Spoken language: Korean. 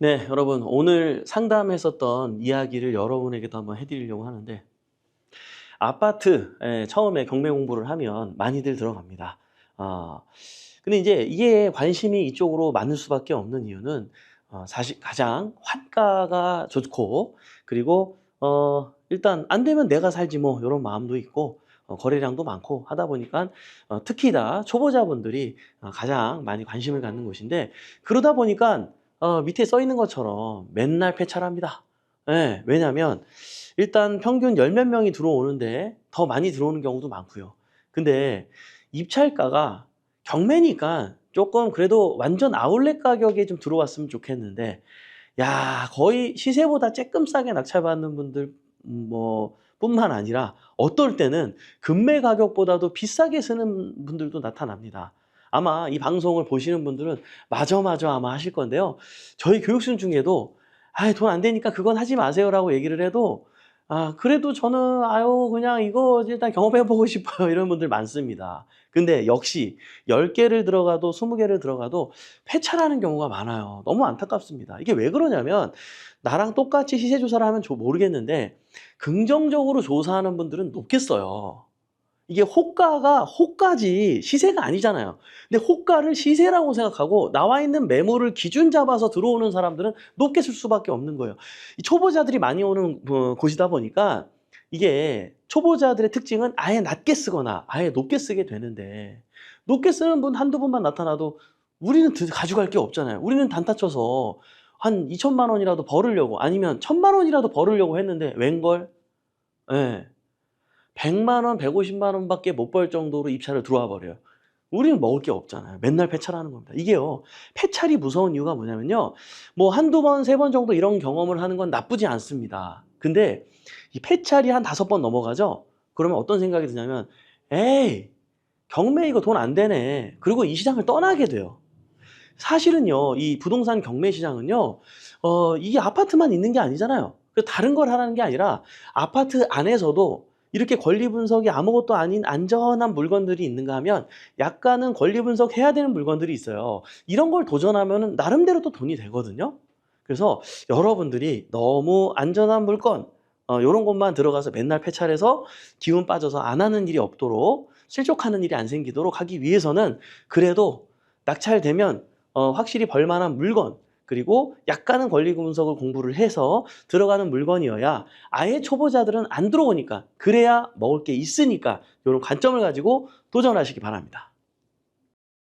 네, 여러분 오늘 상담했었던 이야기를 여러분에게도 한번 해드리려고 하는데 아파트에 처음에 경매 공부를 하면 많이들 들어갑니다. 아, 근데 이제 이게 관심이 이쪽으로 많을 수밖에 없는 이유는 어, 사실 가장 환가가 좋고 그리고 어, 일단 안 되면 내가 살지 뭐 이런 마음도 있고 어, 거래량도 많고 하다 보니까 어, 특히 다 초보자분들이 어, 가장 많이 관심을 갖는 곳인데 그러다 보니까 어, 밑에 써 있는 것처럼 맨날 폐차합니다. 예, 왜냐면 일단 평균 열 몇 명이 들어오는데 더 많이 들어오는 경우도 많고요. 근데 입찰가가 경매니까 조금 그래도 완전 아울렛 가격에 좀 들어왔으면 좋겠는데 야 거의 시세보다 조금 싸게 낙찰받는 분들 음, 뭐 뿐만 아니라 어떨 때는 금매 가격보다도 비싸게 쓰는 분들도 나타납니다. 아마 이 방송을 보시는 분들은 마저 마저 아마 하실 건데요. 저희 교육생 중에도 아, 돈 안 되니까 그건 하지 마세요라고 얘기를 해도 아, 그래도 저는 아유 그냥 이거 일단 경험해 보고 싶어요. 이런 분들 많습니다. 근데 역시 10개를 들어가도 20개를 들어가도 폐차라는 경우가 많아요. 너무 안타깝습니다. 이게 왜 그러냐면 나랑 똑같이 시세 조사를 하면 저 모르겠는데 긍정적으로 조사하는 분들은 높겠어요. 이게 호가가 호가지 시세가 아니잖아요. 근데 호가를 시세라고 생각하고 나와 있는 매물을 기준 잡아서 들어오는 사람들은 높게 쓸 수밖에 없는 거예요. 이 초보자들이 많이 오는 어, 곳이다 보니까 이게 초보자들의 특징은 아예 낮게 쓰거나 아예 높게 쓰게 되는데 높게 쓰는 분 한두 분만 나타나도 우리는 드- 가져갈 게 없잖아요. 우리는 단타 쳐서 한 2천만 원이라도 벌으려고 아니면 1천만 원이라도 벌으려고 했는데 웬걸? 예. 100만 원, 150만 원밖에 못 벌 정도로 입찰을 들어와 버려요. 우리는 먹을 게 없잖아요. 맨날 폐찰하는 겁니다. 이게요. 폐찰이 무서운 이유가 뭐냐면요. 뭐 한두 번, 세 번 정도 이런 경험을 하는 건 나쁘지 않습니다. 근데 이 폐찰이 한 다섯 번 넘어가죠? 그러면 어떤 생각이 드냐면 에이, 경매 이거 돈 안 되네. 그리고 이 시장을 떠나게 돼요. 사실은요, 이 부동산 경매 시장은요, 어, 이게 아파트만 있는 게 아니잖아요. 그 다른 걸 하라는 게 아니라 아파트 안에서도 이렇게 권리 분석이 아무것도 아닌 안전한 물건들이 있는가 하면 약간은 권리 분석해야 되는 물건들이 있어요. 이런 걸 도전하면 나름대로 또 돈이 되거든요. 그래서 여러분들이 너무 안전한 물건, 어, 이런 곳만 들어가서 맨날 폐찰해서 기운 빠져서 안 하는 일이 없도록 실족하는 일이 안 생기도록 하기 위해서는 그래도 낙찰되면 어, 확실히 벌만한 물건 그리고 약간은 권리 분석을 공부를 해서 들어가는 물건이어야 아예 초보자들은 안 들어오니까 그래야 먹을 게 있으니까 이런 관점을 가지고 도전하시기 바랍니다.